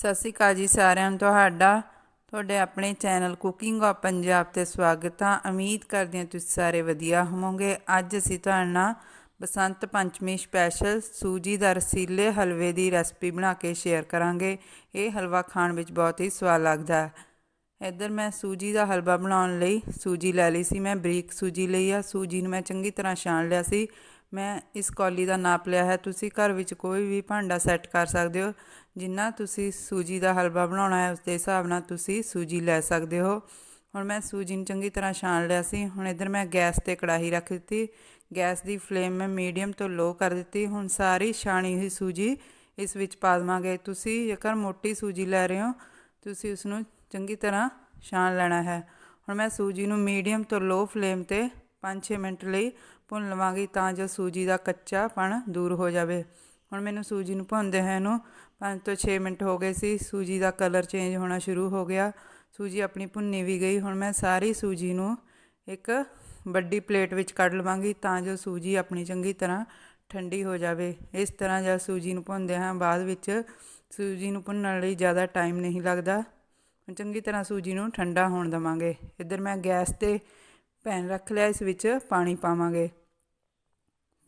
ਸਤਿ ਸ਼੍ਰੀ ਅਕਾਲ ਜੀ ਸਾਰਿਆਂ ਨੂੰ ਤੁਹਾਡਾ, ਤੁਹਾਡੇ ਆਪਣੇ ਚੈਨਲ ਕੁਕਿੰਗ ਆਫ ਪੰਜਾਬ ਤੇ ਸਵਾਗਤ ਆ ਉਮੀਦ ਕਰਦੇ ਹਾਂ ਤੁਸੀਂ ਸਾਰੇ ਵਧੀਆ ਹੋਵੋਗੇ। ਅੱਜ ਅਸੀਂ ਤੁਹਾਡੇ ਨਾਲ ਬਸੰਤ ਪੰਚਮੀ ਸਪੈਸ਼ਲ ਸੂਜੀ ਦਾ ਰਸੀਲੇ ਹਲਵੇ ਦੀ ਰੈਸਪੀ ਬਣਾ ਕੇ ਸ਼ੇਅਰ ਕਰਾਂਗੇ। ਇਹ ਹਲਵਾ ਖਾਣ ਵਿੱਚ ਬਹੁਤ ਹੀ ਸਵਾਦ ਲੱਗਦਾ ਹੈ। ਇੱਧਰ ਮੈਂ ਸੂਜੀ ਦਾ ਹਲਵਾ ਬਣਾਉਣ ਲਈ ਸੂਜੀ ਲੈ ਲਈ ਸੀ। ਮੈਂ ਬਰੀਕ ਸੂਜੀ ਲਈ ਆ। ਸੂਜੀ ਨੂੰ ਮੈਂ ਚੰਗੀ ਤਰ੍ਹਾਂ ਛਾਣ ਲਿਆ ਸੀ। ਮੈਂ ਇਸ ਕੌਲੀ ਦਾ ਨਾਪ ਲਿਆ ਹੈ। ਤੁਸੀਂ ਘਰ ਵਿੱਚ ਕੋਈ ਵੀ ਭਾਂਡਾ ਸੈੱਟ ਕਰ ਸਕਦੇ ਹੋ। ਜਿੰਨਾ ਤੁਸੀਂ ਸੂਜੀ ਦਾ ਹਲਵਾ ਬਣਾਉਣਾ ਹੈ ਉਸ ਦੇ ਹਿਸਾਬ ਨਾਲ ਤੁਸੀਂ ਸੂਜੀ ਲੈ ਸਕਦੇ ਹੋ। ਹੁਣ ਮੈਂ ਸੂਜੀ ਨੂੰ ਚੰਗੀ ਤਰ੍ਹਾਂ ਛਾਣ ਲਿਆ ਸੀ। ਹੁਣ ਇੱਧਰ ਮੈਂ ਗੈਸ ਤੇ ਕੜਾਹੀ ਰੱਖ ਦਿੱਤੀ। ਗੈਸ ਦੀ ਫਲੇਮ ਮੈਂ ਮੀਡੀਅਮ ਤੋਂ ਲੋ ਕਰ ਦਿੱਤੀ। ਹੁਣ ਸਾਰੀ ਛਾਣੀ ਹੋਈ ਸੂਜੀ, ਇਸ ਵਿੱਚ ਪਾ ਦੇਵਾਂਗੇ। ਤੁਸੀਂ ਜੇਕਰ ਮੋਟੀ ਸੂਜੀ ਲੈ ਰਹੇ ਹੋ, ਤੁਸੀਂ ਉਸ ਨੂੰ ਚੰਗੀ ਤਰ੍ਹਾਂ ਛਾਣ ਲੈਣਾ ਹੈ। ਹੁਣ ਮੈਂ ਸੂਜੀ ਨੂੰ ਮੀਡੀਅਮ ਤੋਂ ਲੋ ਫਲੇਮ ਤੇ 5-6 ਮਿੰਟ ਲਈ ਭੁੰਨ ਲਵਾਂਗੀ ਤਾਂ ਜੋ ਸੂਜੀ ਦਾ ਕੱਚਾਪਣ ਦੂਰ ਹੋ ਜਾਵੇ। ਹੁਣ ਮੈਨੂੰ ਸੂਜੀ ਨੂੰ ਭੁੰਨਦੇ ਹੋਏ ਨੂੰ 5 ਤੋਂ 6 ਮਿੰਟ ਹੋ ਗਏ ਸੀ, ਸੂਜੀ ਦਾ ਕਲਰ ਚੇਂਜ ਹੋਣਾ ਸ਼ੁਰੂ ਹੋ ਗਿਆ। ਸੂਜੀ ਆਪਣੀ ਭੁੰਨੀ ਵੀ ਗਈ, ਹੁਣ ਮੈਂ ਸਾਰੀ ਸੂਜੀ ਨੂੰ ਇੱਕ ਵੱਡੀ ਪਲੇਟ ਵਿੱਚ ਕੱਢ ਲਵਾਂਗੀ ਤਾਂ ਜੋ ਸੂਜੀ ਆਪਣੀ ਚੰਗੀ ਤਰ੍ਹਾਂ ਠੰਡੀ ਹੋ ਜਾਵੇ। ਇਸ ਤਰ੍ਹਾਂ ਜਦ ਸੂਜੀ ਨੂੰ ਭੁੰਨਦੇ ਹਾਂ, ਬਾਅਦ ਵਿੱਚ ਸੂਜੀ ਨੂੰ ਭੁੰਨਣ ਲਈ ਜ਼ਿਆਦਾ ਟਾਈਮ ਨਹੀਂ ਲੱਗਦਾ। ਚੰਗੀ ਤਰ੍ਹਾਂ ਸੂਜੀ ਨੂੰ ਠੰਡਾ ਹੋਣ ਦਵਾਂਗੇ। ਇੱਧਰ ਮੈਂ ਗੈਸ ਤੇ ਪੈਨ ਰੱਖ ਲਿਆ, ਇਸ ਵਿੱਚ ਪਾਣੀ ਪਾਵਾਂਗੇ।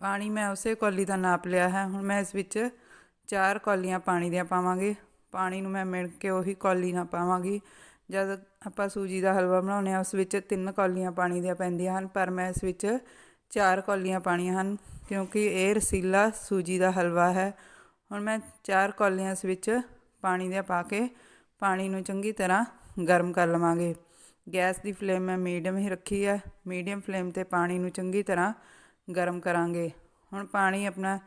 ਪਾਣੀ ਮੈਂ ਉਸੇ ਕੌਲੀ ਦਾ ਨਾਪ ਲਿਆ ਹੈ, ਹੁਣ ਮੈਂ ਇਸ ਵਿੱਚ ਚਾਰ ਕੌਲੀਆਂ ਪਾਣੀ ਦੀਆਂ ਪਾਵਾਂਗੇ। ਪਾਣੀ ਨੂੰ ਮੈਂ ਮਿਣ ਕੇ ਉਹੀ ਕੌਲੀ ਨਾਲ ਪਾਵਾਂਗੀ। ਜਦ ਆਪਾਂ ਸੂਜੀ ਦਾ ਹਲਵਾ ਬਣਾਉਂਦੇ ਆ ਉਸ ਵਿੱਚ ਤਿੰਨ ਕੌਲੀਆਂ ਪਾਣੀ ਦੀਆਂ ਪੈਂਦੀਆਂ ਹਨ, ਪਰ ਮੈਂ ਇਸ ਵਿੱਚ ਚਾਰ ਕੌਲੀਆਂ ਪਾਣੀਆਂ ਹਨ, ਕਿਉਂਕਿ ਇਹ ਰਸੀਲਾ ਸੂਜੀ ਦਾ ਹਲਵਾ ਹੈ। ਹੁਣ ਮੈਂ ਚਾਰ ਕੌਲੀਆਂ ਇਸ ਵਿੱਚ ਪਾਣੀ ਦੀਆਂ ਪਾ ਕੇ ਪਾਣੀ ਨੂੰ ਚੰਗੀ ਤਰ੍ਹਾਂ ਗਰਮ ਕਰ ਲਵਾਂਗੇ। ਗੈਸ ਦੀ ਫਲੇਮ ਮੈਂ ਮੀਡੀਅਮ ਹੀ ਰੱਖੀ ਹੈ। ਮੀਡੀਅਮ ਫਲੇਮ ਤੇ ਪਾਣੀ ਨੂੰ ਚੰਗੀ ਤਰ੍ਹਾਂ ਗਰਮ ਕਰਾਂਗੇ। ਹੁਣ ਪਾਣੀ ਆਪਣਾ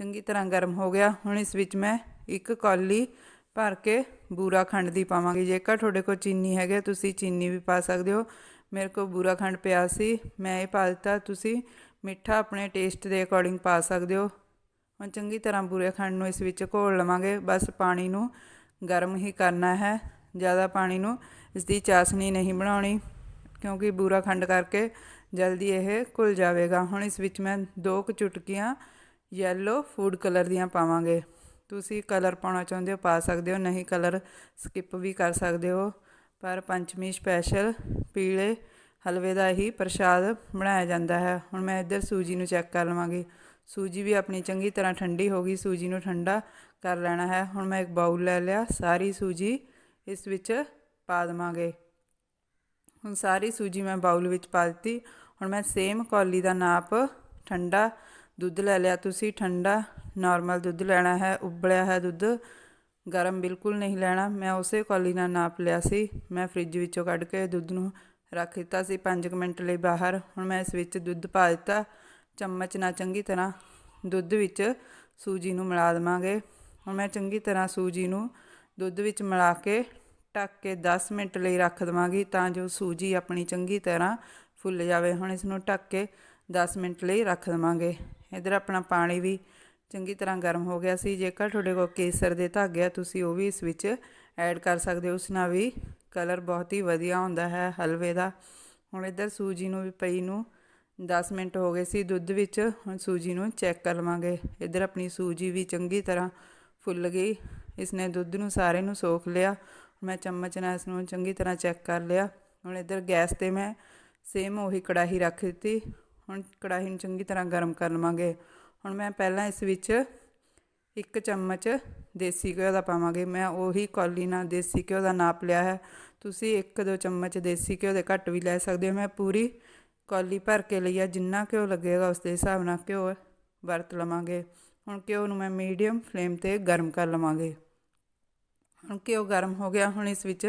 ਚੰਗੀ ਤਰ੍ਹਾਂ ਗਰਮ ਹੋ ਗਿਆ। ਹੁਣ ਇਸ ਵਿੱਚ ਮੈਂ ਇੱਕ ਕੌਲੀ ਭਰ ਕੇ ਬੂਰਾ ਖੰਡ ਦੀ ਪਾਵਾਂਗੀ। ਜੇਕਰ ਤੁਹਾਡੇ ਕੋਲ ਚੀਨੀ ਹੈਗੇ ਤੁਸੀਂ ਚੀਨੀ ਵੀ ਪਾ ਸਕਦੇ ਹੋ। ਮੇਰੇ ਕੋਲ ਬੂਰਾ ਖੰਡ ਪਿਆ ਸੀ। ਮੈਂ ਇਹ ਪਾ ਦਿੱਤਾ। ਤੁਸੀਂ ਮਿੱਠਾ ਆਪਣੇ ਟੇਸਟ ਦੇ ਅਕੋਰਡਿੰਗ ਪਾ ਸਕਦੇ ਹੋ। ਹੁਣ ਚੰਗੀ ਤਰ੍ਹਾਂ ਬੂਰੇ ਖੰਡ ਨੂੰ ਇਸ ਵਿੱਚ ਘੋਲ ਲਵਾਂਗੇ। ਬਸ ਪਾਣੀ ਨੂੰ ਗਰਮ ਹੀ ਕਰਨਾ ਹੈ। ਜ਼ਿਆਦਾ ਪਾਣੀ ਨੂੰ ਇਸ ਦੀ ਚਾਸਣੀ ਨਹੀਂ ਬਣਾਉਣੀ, ਕਿਉਂਕਿ ਬੂਰਾ ਖੰਡ ਕਰਕੇ ਜਲਦੀ ਇਹ ਘੁਲ ਜਾਵੇਗਾ। ਹੁਣ ਇਸ ਵਿੱਚ ਮੈਂ ਦੋ ਕੁ ਚੁਟਕੀਆਂ ਯੈਲੋ ਫੂਡ ਕਲਰ ਦੀਆਂ ਪਾਵਾਂਗੇ। ਤੁਸੀਂ ਕਲਰ ਪਾਉਣਾ ਚਾਹੁੰਦੇ ਹੋ, ਪਾ ਸਕਦੇ ਹੋ। ਨਹੀਂ ਕਲਰ ਸਕਿਪ ਵੀ ਕਰ ਸਕਦੇ ਹੋ। ਪਰ ਪੰਚਮੀ ਸਪੈਸ਼ਲ ਪੀਲੇ ਹਲਵੇ ਦਾ ਹੀ ਪ੍ਰਸ਼ਾਦ ਬਣਾਇਆ ਜਾਂਦਾ ਹੈ। ਹੁਣ ਮੈਂ ਇੱਧਰ ਸੂਜੀ ਨੂੰ ਚੈੱਕ ਕਰ ਲਵਾਂਗੀ। ਸੂਜੀ ਵੀ ਆਪਣੀ ਚੰਗੀ ਤਰ੍ਹਾਂ ਠੰਡੀ ਹੋ ਗਈ। ਸੂਜੀ ਨੂੰ ਠੰਡਾ ਕਰ ਲੈਣਾ ਹੈ। ਹੁਣ ਮੈਂ ਇੱਕ ਬਾਉਲ ਲੈ ਲਿਆ। ਸਾਰੀ ਸੂਜੀ ਇਸ ਵਿੱਚ ਪਾ ਦੇਵਾਂਗੇ। ਹੁਣ ਸਾਰੀ ਸੂਜੀ ਮੈਂ ਬਾਉਲ ਵਿੱਚ ਪਾ ਦਿੱਤੀ। ਹੁਣ ਮੈਂ ਸੇਮ ਕੌਲੀ ਦਾ ਨਾਪ ਠੰਡਾ ਦੁੱਧ ਲੈ ਲਿਆ ਤੁਸੀਂ, ਠੰਡਾ ਨਾਰਮਲ ਦੁੱਧ ਲੈਣਾ ਹੈ, ਉਬਲਿਆ ਹੈ ਦੁੱਧ। ਗਰਮ ਬਿਲਕੁਲ ਨਹੀਂ ਲੈਣਾ। ਮੈਂ ਉਸੇ ਕੌਲੀ ਨਾਲ ਨਾਪ ਲਿਆ ਸੀ। ਮੈਂ ਫ੍ਰਿਜ ਵਿੱਚੋਂ ਕੱਢ ਕੇ ਦੁੱਧ ਨੂੰ ਰੱਖ ਦਿੱਤਾ ਸੀ 5 ਮਿੰਟ ਲਈ ਬਾਹਰ। ਹੁਣ ਮੈਂ ਇਸ ਵਿੱਚ ਦੁੱਧ ਪਾ ਦਿੱਤਾ। ਚਮਚ ਨਾਲ ਚੰਗੀ ਤਰ੍ਹਾਂ ਦੁੱਧ ਵਿੱਚ ਸੂਜੀ ਨੂੰ ਮਿਲਾ ਦੇਵਾਂਗੇ। ਹੁਣ ਮੈਂ ਚੰਗੀ ਤਰ੍ਹਾਂ ਸੂਜੀ ਨੂੰ ਦੁੱਧ ਵਿੱਚ ਮਿਲਾ ਕੇ ਢੱਕ ਕੇ 10 ਮਿੰਟ ਲਈ ਰੱਖ ਦੇਵਾਂਗੀ ਤਾਂ ਜੋ ਸੂਜੀ ਆਪਣੀ ਚੰਗੀ ਤਰ੍ਹਾਂ ਫੁੱਲ ਜਾਵੇ। ਹੁਣ ਇਸ ਨੂੰ ਢੱਕ ਕੇ 10 ਮਿੰਟ ਲਈ ਰੱਖ ਦੇਵਾਂਗੇ। ਇਧਰ ਆਪਣਾ ਪਾਣੀ ਵੀ ਚੰਗੀ ਤਰ੍ਹਾਂ ਗਰਮ ਹੋ ਗਿਆ ਸੀ। ਜੇਕਰ ਤੁਹਾਡੇ ਕੋਲ ਕੇਸਰ ਦੇ ਧਾਗੇ ਆ, ਤੁਸੀਂ ਉਹ ਵੀ ਇਸ ਵਿੱਚ ਐਡ ਕਰ ਸਕਦੇ ਹੋ। ਉਸ ਨਾਲ ਵੀ ਕਲਰ ਬਹੁਤ ਹੀ ਵਧੀਆ ਹੁੰਦਾ ਹੈ ਹਲਵੇ ਦਾ। ਹੁਣ ਇਧਰ ਸੂਜੀ ਨੂੰ ਵੀ ਪਈ ਨੂੰ 10 ਮਿੰਟ ਹੋ ਗਏ ਸੀ ਦੁੱਧ ਵਿੱਚ। ਹੁਣ ਸੂਜੀ ਨੂੰ ਚੈੱਕ ਕਰ ਲਵਾਂਗੇ। ਇਧਰ ਆਪਣੀ ਸੂਜੀ ਵੀ ਚੰਗੀ ਤਰ੍ਹਾਂ ਫੁੱਲ ਗਈ। ਇਸਨੇ ਦੁੱਧ ਨੂੰ ਸਾਰੇ ਨੂੰ ਸੋਖ ਲਿਆ। ਮੈਂ ਚਮਚ ਨਾਲ ਇਸ ਨੂੰ ਚੰਗੀ ਤਰ੍ਹਾਂ ਚੈੱਕ ਕਰ ਲਿਆ। ਹੁਣ ਇਧਰ ਗੈਸ ਤੇ ਮੈਂ ਸੇਮ ਉਹੀ ਕੜਾਹੀ ਰੱਖ ਦਿੱਤੀ। ਹੁਣ ਕੜਾਹੀ ਨੂੰ ਚੰਗੀ ਤਰ੍ਹਾਂ ਗਰਮ ਕਰ ਲਵਾਂਗੇ। ਹੁਣ ਮੈਂ ਪਹਿਲਾਂ ਇਸ ਵਿੱਚ ਇੱਕ ਚਮਚ ਦੇਸੀ ਘਿਓ ਦਾ ਪਾਵਾਂਗੇ। ਮੈਂ ਉਹੀ ਕੌਲੀ ਨਾਲ ਦੇਸੀ ਘਿਓ ਦਾ ਨਾਪ ਲਿਆ ਹੈ। ਤੁਸੀਂ ਇੱਕ ਦੋ ਚਮਚ ਦੇਸੀ ਘਿਓ ਦੇ ਘੱਟ ਵੀ ਲੈ ਸਕਦੇ ਹੋ। ਮੈਂ ਪੂਰੀ ਕੌਲੀ ਭਰ ਕੇ ਲਈ ਆ। ਜਿੰਨਾ ਘਿਓ ਲੱਗੇਗਾ ਉਸ ਦੇ ਹਿਸਾਬ ਨਾਲ ਘਿਓ ਵਰਤ ਲਵਾਂਗੇ। ਹੁਣ ਘਿਓ ਨੂੰ ਮੈਂ ਮੀਡੀਅਮ ਫਲੇਮ ਤੇ ਗਰਮ ਕਰ ਲਵਾਂਗੇ। ਹੁਣ ਘਿਓ ਗਰਮ ਹੋ ਗਿਆ। ਹੁਣ ਇਸ ਵਿੱਚ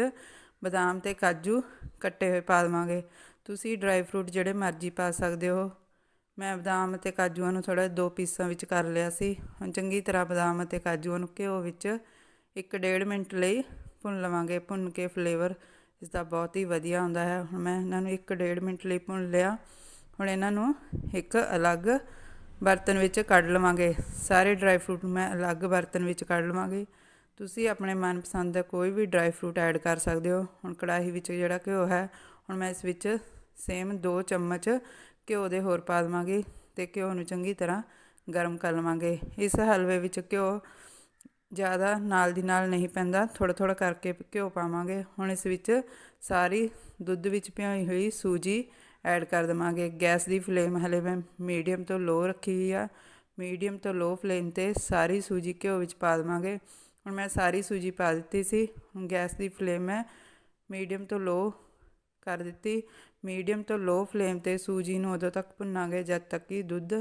ਬਦਾਮ ਤੇ ਕਾਜੂ ਕੱਟੇ ਹੋਏ ਪਾ ਦੇਵਾਂਗੇ। ਤੁਸੀਂ ਡਰਾਈ ਫਰੂਟ ਜਿਹੜੇ ਮਰਜ਼ੀ ਪਾ ਸਕਦੇ ਹੋ। ਮੈਂ ਬਦਾਮ ਅਤੇ ਕਾਜੂਆਂ ਨੂੰ ਥੋੜਾ ਦੋ ਪੀਸਾਂ ਵਿੱਚ ਕਰ ਲਿਆ ਸੀ। ਹੁਣ ਚੰਗੀ ਤਰ੍ਹਾਂ ਬਦਾਮ ਅਤੇ ਕਾਜੂਆਂ ਨੂੰ ਘਿਓ ਵਿੱਚ 1.5 ਮਿੰਟ ਲਈ ਭੁੰਨ ਲਵਾਂਗੇ। ਭੁੰਨ ਕੇ ਫਲੇਵਰ ਇਸ ਦਾ ਬਹੁਤ ਹੀ ਵਧੀਆ ਹੁੰਦਾ ਹੈ। ਹੁਣ ਮੈਂ ਇਹਨਾਂ ਨੂੰ 1.5 ਮਿੰਟ ਲਈ ਭੁੰਨ ਲਿਆ। ਹੁਣ ਇਹਨਾਂ ਨੂੰ ਇੱਕ ਅਲੱਗ ਬਰਤਨ ਵਿੱਚ ਕੱਢ ਲਵਾਂਗੇ। ਸਾਰੇ ਡਰਾਈ ਫਰੂਟ ਮੈਂ ਅਲੱਗ ਬਰਤਨ ਵਿੱਚ ਕੱਢ ਲਵਾਂਗੀ। ਤੁਸੀਂ ਆਪਣੇ ਮਨਪਸੰਦ ਦਾ ਕੋਈ ਵੀ ਡਰਾਈ ਫਰੂਟ ਐਡ ਕਰ ਸਕਦੇ ਹੋ। ਹੁਣ ਕੜਾਹੀ ਵਿੱਚ ਜਿਹੜਾ ਘਿਓ ਹੈ ਹੁਣ ਮੈਂ ਇਸ ਵਿੱਚ ਸੇਮ 2 ਚਮਚ ਘਿਓ ਦੇ ਹੋਰ ਪਾ ਦੇਵਾਂਗੇ ਤੇ ਘਿਓ ਨੂੰ ਚੰਗੀ ਤਰ੍ਹਾਂ ਗਰਮ ਕਰ ਲਵਾਂਗੇ। ਇਸ ਹਲਵੇ ਵਿੱਚ ਘਿਓ ਜ਼ਿਆਦਾ ਨਾਲ ਦੀ ਨਾਲ ਨਹੀਂ ਪੈਂਦਾ, ਥੋੜ੍ਹਾ ਥੋੜ੍ਹਾ ਕਰਕੇ ਘਿਓ ਪਾਵਾਂਗੇ। ਹੁਣ ਇਸ ਵਿੱਚ ਸਾਰੀ ਦੁੱਧ ਵਿੱਚ ਭਿਓਈ ਹੋਈ ਸੂਜੀ ਐਡ ਕਰ ਦੇਵਾਂਗੇ। ਗੈਸ ਦੀ ਫਲੇਮ ਹਲੇ ਮੈਂ ਮੀਡੀਅਮ ਤੋਂ ਲੋ ਰੱਖੀ ਹੋਈ ਆ। ਮੀਡੀਅਮ ਤੋਂ ਲੋ ਫਲੇਮ ਤੇ ਸਾਰੀ ਸੂਜੀ ਘਿਓ ਵਿੱਚ ਪਾ ਦੇਵਾਂਗੇ। ਹੁਣ ਮੈਂ ਸਾਰੀ ਸੂਜੀ ਪਾ ਦਿੱਤੀ ਸੀ। ਹੁਣ ਗੈਸ ਦੀ ਫਲੇਮ ਮੈਂ ਮੀਡੀਅਮ ਤੋਂ ਲੋ ਕਰ ਦਿੱਤੀ। ਮੀਡੀਅਮ ਤੋਂ ਲੋ ਫਲੇਮ ਤੇ ਸੂਜੀ ਨੂੰ ਉਦੋਂ ਤੱਕ ਭੁੰਨਾਂਗੇ ਜਦ ਤੱਕ ਕਿ ਦੁੱਧ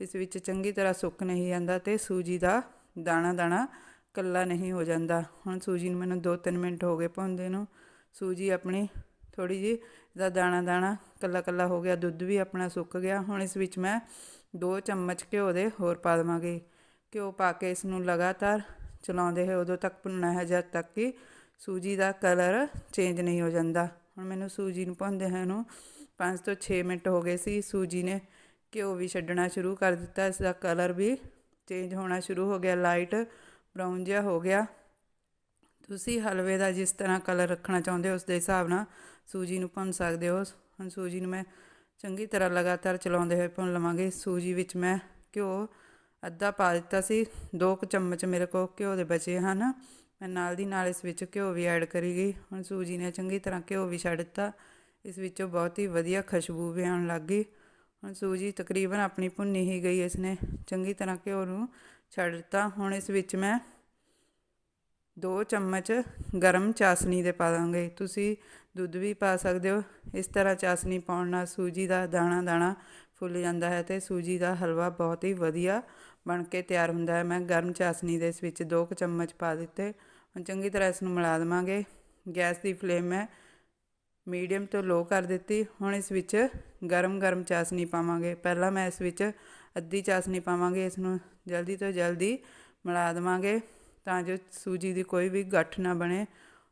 ਇਸ ਵਿੱਚ ਚੰਗੀ ਤਰ੍ਹਾਂ ਸੁੱਕ ਨਹੀਂ ਜਾਂਦਾ ਤੇ ਸੂਜੀ ਦਾ ਦਾਣਾ ਦਾਣਾ ਕੱਲਾ ਨਹੀਂ ਹੋ ਜਾਂਦਾ। ਹੁਣ ਸੂਜੀ ਨੂੰ ਮੈਨੂੰ 2-3 ਮਿੰਟ ਹੋ ਗਏ ਭੁੰਨਦੇ ਨੂੰ। ਸੂਜੀ ਆਪਣੀ ਥੋੜੀ ਜੀ ਦਾ ਦਾਣਾ ਦਾਣਾ ਕੱਲਾ ਕੱਲਾ ਹੋ ਗਿਆ, ਦੁੱਧ ਵੀ ਆਪਣਾ ਸੁੱਕ ਗਿਆ। ਹੁਣ ਇਸ ਵਿੱਚ ਮੈਂ 2 ਚਮਚ ਘਿਓ ਦੇ ਹੋਰ ਪਾ ਦੇਵਾਂਗੇ। ਘਿਓ ਪਾ ਕੇ ਇਸ ਨੂੰ ਲਗਾਤਾਰ ਚਲਾਉਂਦੇ ਹੋਏ ਉਦੋਂ ਤੱਕ ਭੁੰਨਣਾ ਹੈ ਜਦ ਤੱਕ ਕਿ ਸੂਜੀ ਦਾ ਕਲਰ ਚੇਂਜ ਨਹੀਂ ਹੋ ਜਾਂਦਾ। ਹੁਣ ਮੈਨੂੰ ਸੂਜੀ ਨੂੰ ਭੁੰਨਦੇ ਹੈ ਨੂੰ 5 ਤੋਂ 6 ਮਿੰਟ ਹੋ ਗਏ ਸੀ, ਸੂਜੀ ਨੇ ਘਿਓ ਵੀ ਛੱਡਣਾ ਸ਼ੁਰੂ ਕਰ ਦਿੱਤਾ, ਇਸ ਦਾ ਕਲਰ ਵੀ ਚੇਂਜ ਹੋਣਾ ਸ਼ੁਰੂ ਹੋ ਗਿਆ ਲਾਈਟ ਬਰਾਊਨ ਜਿਹਾ ਹੋ ਗਿਆ। ਤੁਸੀਂ ਹਲਵੇ ਦਾ ਜਿਸ ਤਰ੍ਹਾਂ ਕਲਰ ਰੱਖਣਾ ਚਾਹੁੰਦੇ ਹੋ ਉਸ ਦੇ ਹਿਸਾਬ ਨਾਲ ਸੂਜੀ ਨੂੰ ਭੁੰਨ ਸਕਦੇ ਹੋ। ਹੁਣ ਸੂਜੀ ਨੂੰ ਮੈਂ ਚੰਗੀ ਤਰ੍ਹਾਂ ਲਗਾਤਾਰ ਚਲਾਉਂਦੇ ਹੋਏ ਭੁੰਨ ਲਵਾਂਗੇ। ਸੂਜੀ ਵਿੱਚ ਮੈਂ ਘਿਓ ਅੱਧਾ ਪਾ ਦਿੱਤਾ ਸੀ, ਦੋ ਕੁ ਚਮਚ ਮੇਰੇ ਕੋਲ ਘਿਓ ਦੇ ਬਚੇ ਹਨ। ਮੈਂ ਨਾਲ ਦੀ ਨਾਲ ਇਸ ਵਿੱਚ ਘਿਓ ਵੀ ਐਡ ਕਰੀ ਗਈ। ਹੁਣ ਸੂਜੀ ਨੇ ਚੰਗੀ ਤਰ੍ਹਾਂ ਘਿਓ ਵੀ ਛੱਡ ਦਿੱਤਾ। ਇਸ ਵਿੱਚੋਂ ਬਹੁਤ ਹੀ ਵਧੀਆ ਖੁਸ਼ਬੂ ਵੀ ਆਉਣ ਲੱਗ ਗਈ। ਹੁਣ ਸੂਜੀ ਤਕਰੀਬਨ ਆਪਣੀ ਭੁੰਨੀ ਹੀ ਗਈ ਇਸ ਨੇ ਚੰਗੀ ਤਰ੍ਹਾਂ ਘਿਓ ਨੂੰ ਛੱਡ ਦਿੱਤਾ। ਹੁਣ ਇਸ ਵਿੱਚ ਮੈਂ 2 ਚਮਚ ਗਰਮ ਚਾਸਨੀ ਦੇ ਪਾ ਦਾਂਗੇ। ਤੁਸੀਂ ਦੁੱਧ ਵੀ ਪਾ ਸਕਦੇ ਹੋ। ਇਸ ਤਰ੍ਹਾਂ ਚਾਸਨੀ ਪਾਉਣ ਨਾਲ ਸੂਜੀ ਦਾ ਦਾਣਾ ਦਾਣਾ ਫੁੱਲ ਜਾਂਦਾ ਹੈ ਤੇ ਸੂਜੀ ਦਾ ਹਲਵਾ ਬਹੁਤ ਹੀ ਵਧੀਆ ਬਣ ਕੇ ਤਿਆਰ ਹੁੰਦਾ ਹੈ। ਮੈਂ ਗਰਮ ਚਾਸਨੀ ਦੇ ਇਸ ਵਿੱਚ 2 ਚਮਚ ਪਾ ਦਿੱਤੇ। ਹੁਣ ਚੰਗੀ ਤਰ੍ਹਾਂ ਇਸ ਨੂੰ ਮਿਲਾ ਦੇਵਾਂਗੇ। ਗੈਸ ਦੀ ਫਲੇਮ ਮੈਂ ਮੀਡੀਅਮ ਤੋਂ ਲੋ ਕਰ ਦਿੱਤੀ। ਹੁਣ ਇਸ ਵਿੱਚ ਗਰਮ ਗਰਮ ਚਾਸਨੀ ਪਾਵਾਂਗੇ। ਪਹਿਲਾਂ ਮੈਂ ਇਸ ਵਿੱਚ ਅੱਧੀ ਚਾਸਨੀ ਪਾਵਾਂਗੇ। ਇਸ ਨੂੰ ਜਲਦੀ ਤੋਂ ਜਲਦੀ ਮਿਲਾ ਦੇਵਾਂਗੇ ਤਾਂ ਜੋ ਸੂਜੀ ਦੀ ਕੋਈ ਵੀ ਗੱਠ ਨਾ ਬਣੇ।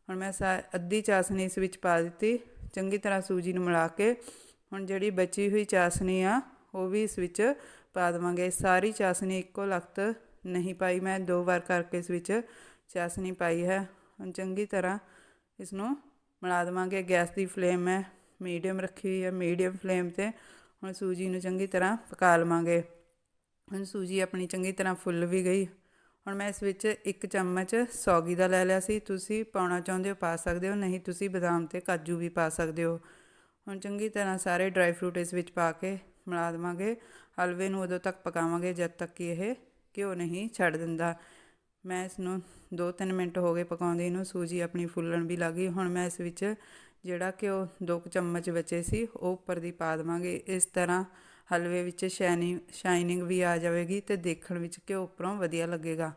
ਹੁਣ ਮੈਂ ਸਾ ਅੱਧੀ ਚਾਸਨੀ ਇਸ ਵਿੱਚ ਪਾ ਦਿੱਤੀ। ਚੰਗੀ ਤਰ੍ਹਾਂ ਸੂਜੀ ਨੂੰ ਮਿਲਾ ਕੇ ਹੁਣ ਜਿਹੜੀ ਬਚੀ ਹੋਈ ਚਾਸਨੀ ਆ, ਉਹ ਵੀ ਇਸ ਵਿੱਚ ਪਾ ਦੇਵਾਂਗੇ। ਸਾਰੀ ਚਾਸਨੀ ਇੱਕੋ ਲਖਤ ਨਹੀਂ ਪਾਈ। ਮੈਂ ਦੋ ਵਾਰ ਕਰਕੇ ਇਸ ਵਿੱਚ ਚਾਸਨੀ ਪਾਈ ਹੈ। ਹੁਣ ਚੰਗੀ ਤਰ੍ਹਾਂ ਇਸ ਨੂੰ ਮਿਲਾ ਦੇਵਾਂਗੇ। ਗੈਸ ਦੀ ਫਲੇਮ ਹੈ, ਮੀਡੀਅਮ ਰੱਖੀ ਹੋਈ ਹੈ, ਮੀਡੀਅਮ ਫਲੇਮ ਤੇ ਹੁਣ ਸੂਜੀ ਨੂੰ ਚੰਗੀ ਤਰ੍ਹਾਂ ਪਕਾ ਲਵਾਂਗੇ। ਹੁਣ ਸੂਜੀ ਆਪਣੀ ਚੰਗੀ ਤਰ੍ਹਾਂ ਫੁੱਲ ਵੀ ਗਈ। ਹੁਣ ਮੈਂ ਇਸ ਵਿੱਚ ਇੱਕ ਚਮਚ ਸੌਗੀ ਦਾ ਲੈ ਲਿਆ ਸੀ। ਤੁਸੀਂ ਪਾਉਣਾ ਚਾਹੁੰਦੇ ਹੋ, ਪਾ ਸਕਦੇ ਹੋ। ਨਹੀਂ, ਤੁਸੀਂ ਬਦਾਮ ਤੇ ਕਾਜੂ ਵੀ ਪਾ ਸਕਦੇ ਹੋ। ਹੁਣ ਚੰਗੀ ਤਰ੍ਹਾਂ ਸਾਰੇ ਡਰਾਈ ਫਰੂਟ ਇਸ ਵਿੱਚ ਪਾ ਕੇ ਮਿਲਾ ਦੇਵਾਂਗੇ। ਹਲਵੇ ਨੂੰ ਉਦੋਂ ਤੱਕ ਪਕਾਵਾਂਗੇ, ਜਦ ਤੱਕ ਕਿ ਇਹ ਘਿਓ ਨਹੀਂ ਛੱਡ ਦਿੰਦਾ। ਮੈਂ ਇਸ ਨੂੰ 2-3 ਮਿੰਟ ਹੋ ਗਏ ਪਕਾਉਂਦੀ ਨੂੰ, ਸੂਜੀ ਆਪਣੀ ਫੁੱਲਣ ਵੀ ਲੱਗ ਗਈ। ਹੁਣ ਮੈਂ ਇਸ ਵਿੱਚ ਜਿਹੜਾ ਘਿਓ 2 ਚਮਚ ਬਚੇ ਸੀ, ਉਹ ਉੱਪਰ ਦੀ ਪਾ ਦੇਵਾਂਗੇ। ਇਸ ਤਰ੍ਹਾਂ ਹਲਵੇ ਵਿੱਚ ਸ਼ੈਨਿੰਗ ਸ਼ਾਈਨਿੰਗ ਵੀ ਆ ਜਾਵੇਗੀ ਤੇ ਦੇਖਣ ਵਿੱਚ ਘਿਓ ਉੱਪਰੋਂ ਵਧੀਆ ਲੱਗੇਗਾ।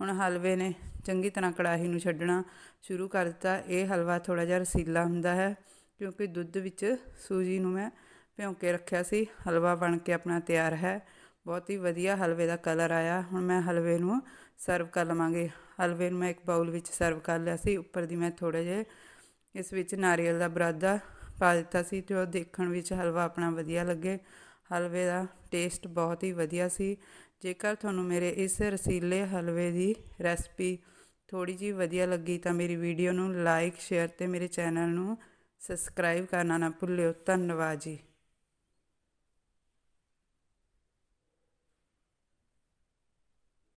ਹੁਣ ਹਲਵੇ ਨੇ ਚੰਗੀ ਤਰ੍ਹਾਂ ਕੜਾਹੀ ਨੂੰ ਛੱਡਣਾ ਸ਼ੁਰੂ ਕਰ ਦਿੱਤਾ। ਇਹ ਹਲਵਾ ਥੋੜਾ ਜਿਹਾ ਰਸੀਲਾ ਹੁੰਦਾ ਹੈ, ਕਿਉਂਕਿ ਦੁੱਧ ਵਿੱਚ ਸੂਜੀ ਨੂੰ ਮੈਂ ਭਿਉਂ ਕੇ ਰੱਖਿਆ ਸੀ। ਹਲਵਾ ਬਣ ਕੇ ਆਪਣਾ ਤਿਆਰ ਹੈ। ਬਹੁਤ ਹੀ ਵਧੀਆ ਹਲਵੇ ਦਾ ਕਲਰ ਆਇਆ। ਹੁਣ ਮੈਂ ਹਲਵੇ ਨੂੰ ਸਰਵ ਕਰ ਲਵਾਂਗੇ। ਹਲਵੇ ਨੂੰ ਮੈਂ ਇੱਕ ਬਾਉਲ ਵਿੱਚ ਸਰਵ ਕਰ ਲਿਆ ਸੀ। ਉੱਪਰ ਦੀ ਮੈਂ ਥੋੜੇ ਜਿਹੇ ਇਸ ਵਿੱਚ ਨਾਰੀਅਲ ਦਾ ਬਰਾਦਾ ਪਾ ਦਿੱਤਾ ਸੀ ਤੇ ਉਹ ਦੇਖਣ ਵਿੱਚ ਹਲਵਾ ਆਪਣਾ ਵਧੀਆ ਲੱਗੇ। ਹਲਵੇ ਦਾ ਟੇਸਟ ਬਹੁਤ ਹੀ ਵਧੀਆ ਸੀ। ਜੇਕਰ ਤੁਹਾਨੂੰ ਮੇਰੇ ਇਸ ਰਸੀਲੇ ਹਲਵੇ ਦੀ ਰੈਸਪੀ ਥੋੜੀ ਜੀ ਵਧੀਆ ਲੱਗੀ ਤਾਂ ਮੇਰੀ ਵੀਡੀਓ ਨੂੰ ਲਾਈਕ, ਸ਼ੇਅਰ ਤੇ ਮੇਰੇ ਚੈਨਲ ਨੂੰ ਸਬਸਕ੍ਰਾਈਬ ਕਰਨਾ ਨਾ ਭੁੱਲਿਓ। ਧੰਨਵਾਦ ਜੀ।